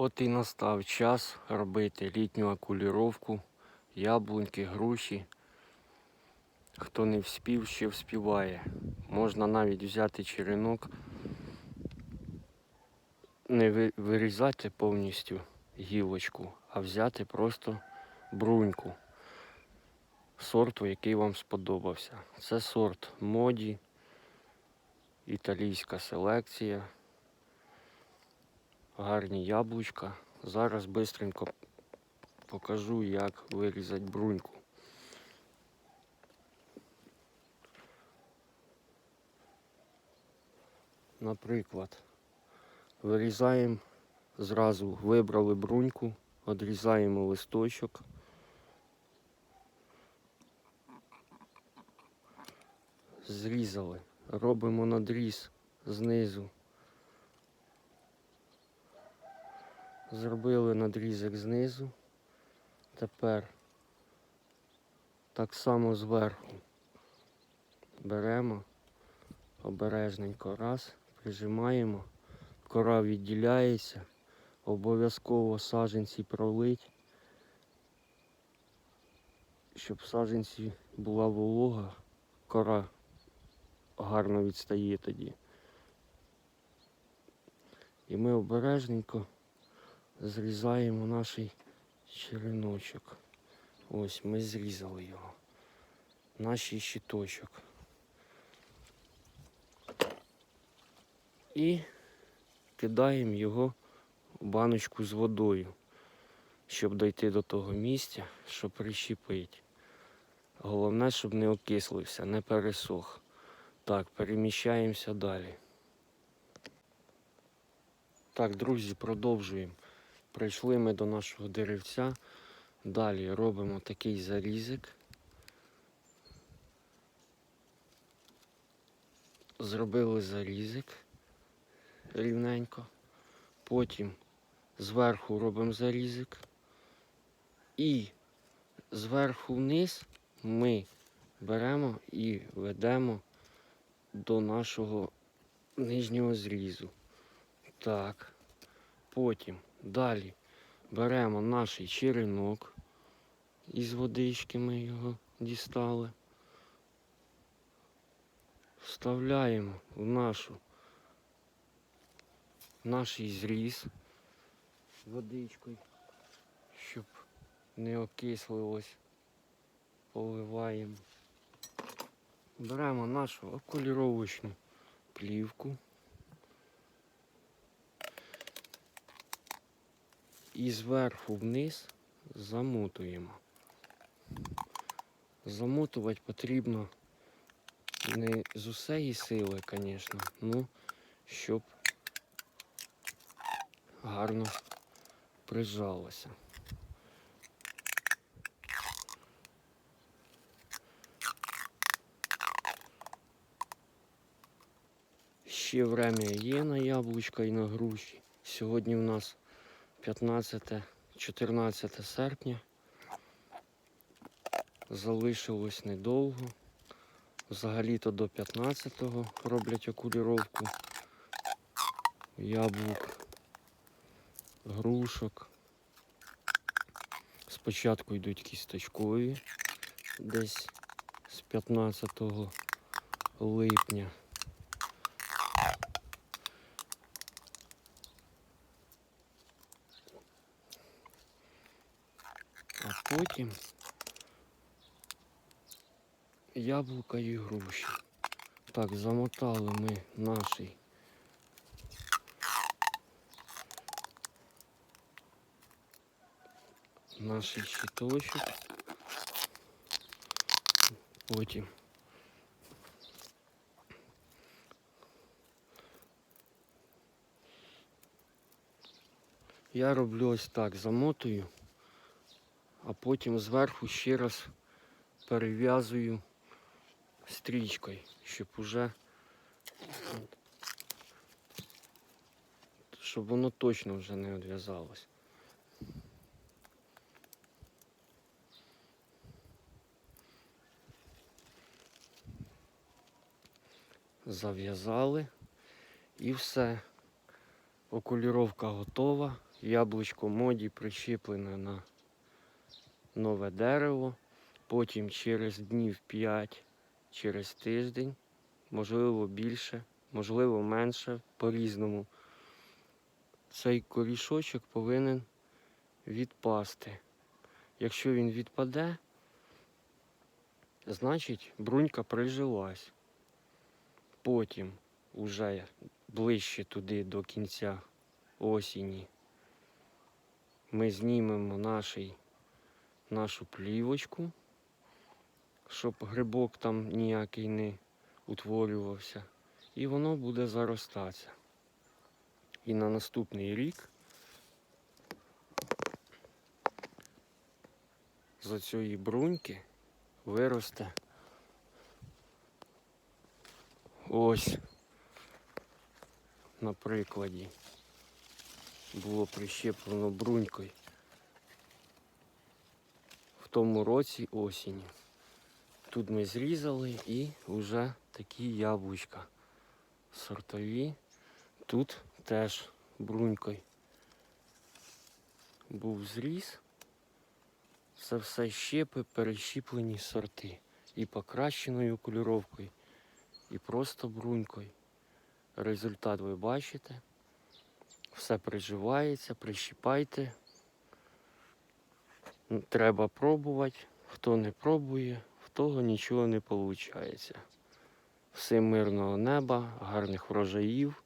От і настав час робити літню окуліровку, яблуньки, груші. Хто не вспів, ще вспіває. Можна навіть взяти черенок, не вирізати повністю гілочку, а взяти просто бруньку сорту, який вам сподобався. Це сорт моді, італійська селекція гарні яблучка. Зараз бистренько покажу, як вирізати бруньку. Наприклад, вирізаємо зразу, вибрали бруньку, відрізаємо листочок. Зрізали, робимо надріз знизу. Зробили надрізок знизу. Тепер так само зверху беремо обережненько раз, прижимаємо, кора відділяється, обов'язково саженці пролить, щоб саженці була волога, кора гарно відстає тоді. І ми обережненько зрізаємо наш череночок. Ось ми зрізали його. Наш щиточок. І кидаємо його в баночку з водою, щоб дойти до того місця, що прищепить. Головне, щоб не окислився, не пересох. Так, переміщаємося далі. Так, друзі, продовжуємо. Прийшли ми до нашого деревця. Далі робимо такий зарізик. Зробили зарізик рівненько. Потім зверху робимо зарізик. І зверху вниз ми беремо і ведемо до нашого нижнього зрізу. Так. Потім далі беремо наш черенок із водички ми його дістали. Вставляємо в нашу наш зріз водичкою, щоб не окислилось. Поливаємо. Беремо нашу окуліровочну плівку. І зверху вниз замотуємо. Замотувати потрібно не з усієї сили, звісно, ну, щоб гарно прижалося. Ще время є на яблучка і на груші. Сьогодні у нас 15-14 серпня. Залишилось недовго. Взагалі-то до 15-го роблять окуліровку яблук, грушок. Спочатку йдуть кісточкові десь з 15 липня. потім яблука і груші. Так, замотали ми наш наш щиточок. Потім я роблю ось так, замотую А потім зверху ще раз перев'язую стрічкою, щоб уже щоб воно точно вже не відв'язалось. Зав'язали і все. Окуліровка готова. яблучко моді прищеплене на нове дерево. Потім через днів 5, через тиждень, можливо більше, можливо менше, по-різному. Цей корішочок повинен відпасти. Якщо він відпаде, значить брунька прижилась. Потім, уже ближче туди до кінця осені, ми знімемо наший, нашу плівочку, щоб грибок там ніякий не утворювався. І воно буде заростатися. І на наступний рік з цієї бруньки виросте ось на прикладі було прищеплено брунькою тому році осінню. Тут ми зрізали і вже такі яблучка сортові. Тут теж брунькою був зріз. Це все щепи, перещіплені сорти. І покращеною кольоровкою, і просто брунькою. Результат ви бачите. Все приживається, прищіпайте. Треба пробувати. Хто не пробує, в того нічого не виходить. Всемирного неба, гарних врожаїв.